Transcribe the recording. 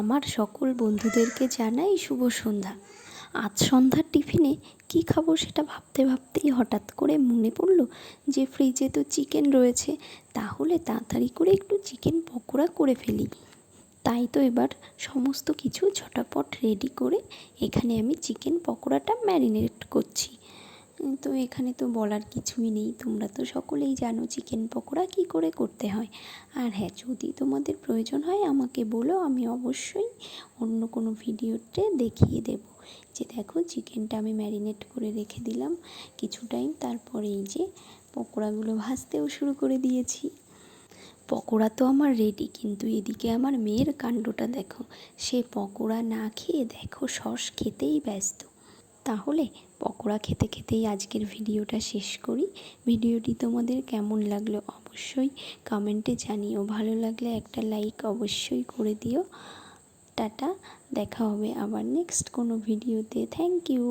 আমার সকল বন্ধুদেরকে জানাই শুভ সন্ধ্যা। আজ সন্ধ্যার টিফিনে কি খাব সেটা ভাবতে ভাবতেই হঠাৎ করে মনে পড়ল যে ফ্রিজে তো চিকেন রয়েছে, তাহলে তাড়াতাড়ি করে একটু চিকেন পকোড়া করে ফেলি। তাই তো এবার সমস্ত কিছু ঝটাপট রেডি করে এখানে আমি চিকেন পকোড়াটা ম্যারিনেট করছি। তো এখানে তো বলার কিছুই নেই। তোমরা তো সকলেই জানো চিকেন পকোড়া কী করে করতে হয়। আর হ্যাঁ যদি তোমাদের প্রয়োজন হয় আমাকে বলো, আমি অবশ্যই অন্য কোনো ভিডিওতে দেখিয়ে দেবো। যে দেখো, চিকেনটা আমি ম্যারিনেট করে রেখে দিলাম কিছু টাইম, তারপরে এই যে পকোড়াগুলো ভাজতেও শুরু করে দিয়েছি। পকোড়া তো আমার রেডি কিন্তু এদিকে আমার মেয়ের কাণ্ডটা দেখো। সে পকোড়া না খেয়ে দেখো, সস খেতেই ব্যস্ত। তাহলে পকোড়া খেতে খেতেই আজকের ভিডিওটা শেষ করি। ভিডিওটি তোমাদের কেমন লাগল অবশ্যই কমেন্টে জানিও। ভালো লাগলে একটা লাইক অবশ্যই করে দিও। টাটা, দেখা হবে আবার নেক্সট কোনো ভিডিওতে। Thank you